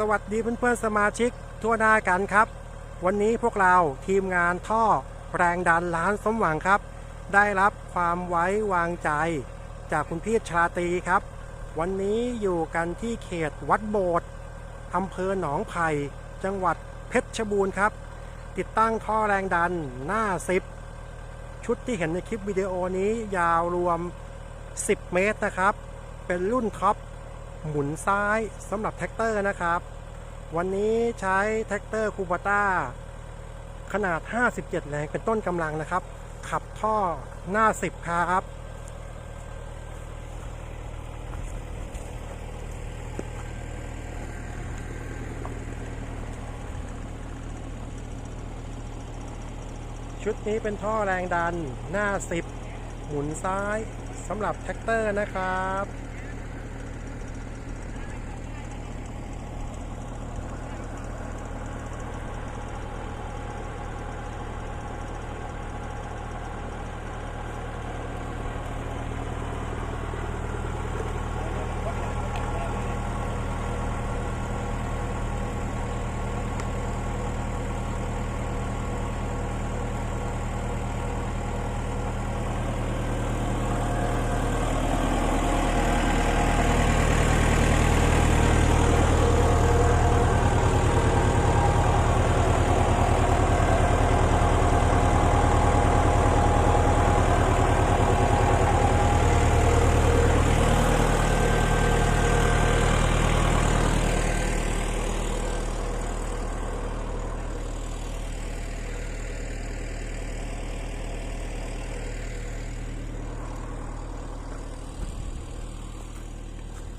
สวัสดีเพื่อนๆสมาชิกทั่วหน้ากันครับ วันนี้พวกเราทีมงานท่อแรงดันล้านสมหวังครับ ได้รับความไว้วางใจ จากคุณพี่ชาตรีครับ วันนี้อยู่กันที่เขตวัดโบสถ์อำเภอหนองไผ่จังหวัดเพชรบูรณ์ครับ ติดตั้งท่อแรงดันหน้าซิปชุดที่เห็นในคลิปวิดีโอนี้ยาวรวม 10 เมตรนะครับ เป็นรุ่นท็อป หมุนซ้ายสำหรับแท็กเตอร์นะครับ วันนี้ใช้แท็กเตอร์คูปต้าขนาด 57 แรงเป็นต้นกำลังนะครับ ขับท่อหน้า 10 ครับชุดนี้เป็นท่อแรงดันหน้า 10 หมุนซ้ายสำหรับแท็กเตอร์นะครับ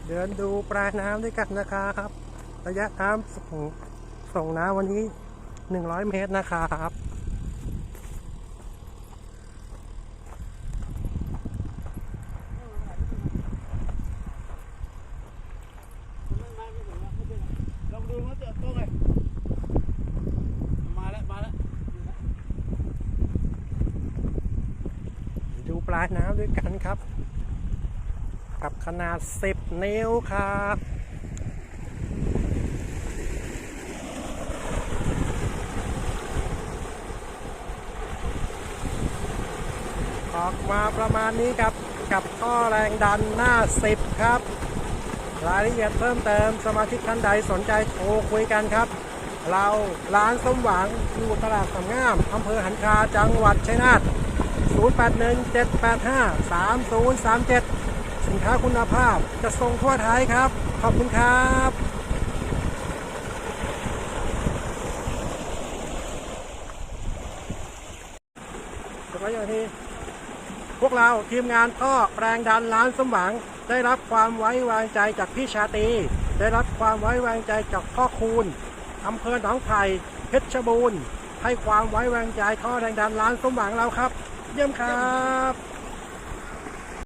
เดินดูปลายน้ำด้วยกันนะครับ ระยะน้ำส่งส่งน้ำวันนี้ 100 เมตรนะครับลองดูมันจะตัวไงมาแล้วมาแล้วดูปลาน้ำด้วยกันครับ กับขนาด 10 นิ้วครับออกมาประมาณนี้ครับ กับท่อแรงดันหน้า 10 ครับ รายละเอียดเพิ่มเติมสมาชิกท่านใดสนใจโทรคุยกันครับ เราร้านสมหวังอยู่ตลาดสามงามอำเภอหันคาจังหวัดชัยนาท 0817853037 สินค้าคุณภาพจะส่งทั่วไทยครับ ขอบคุณครับจบแล้วอย่างที่พวกเราทีมงานท่อแรงดันล้านสมหวัง ได้รับความไว้วางใจจากพี่ชาตรีได้รับความไว้วางใจจากพ่อคูณอำเภอหนองไผ่เพชรบูรณ์ให้ความไว้วางใจท่อแรงดันล้านสมหวังเราครับ เยี่ยมครับ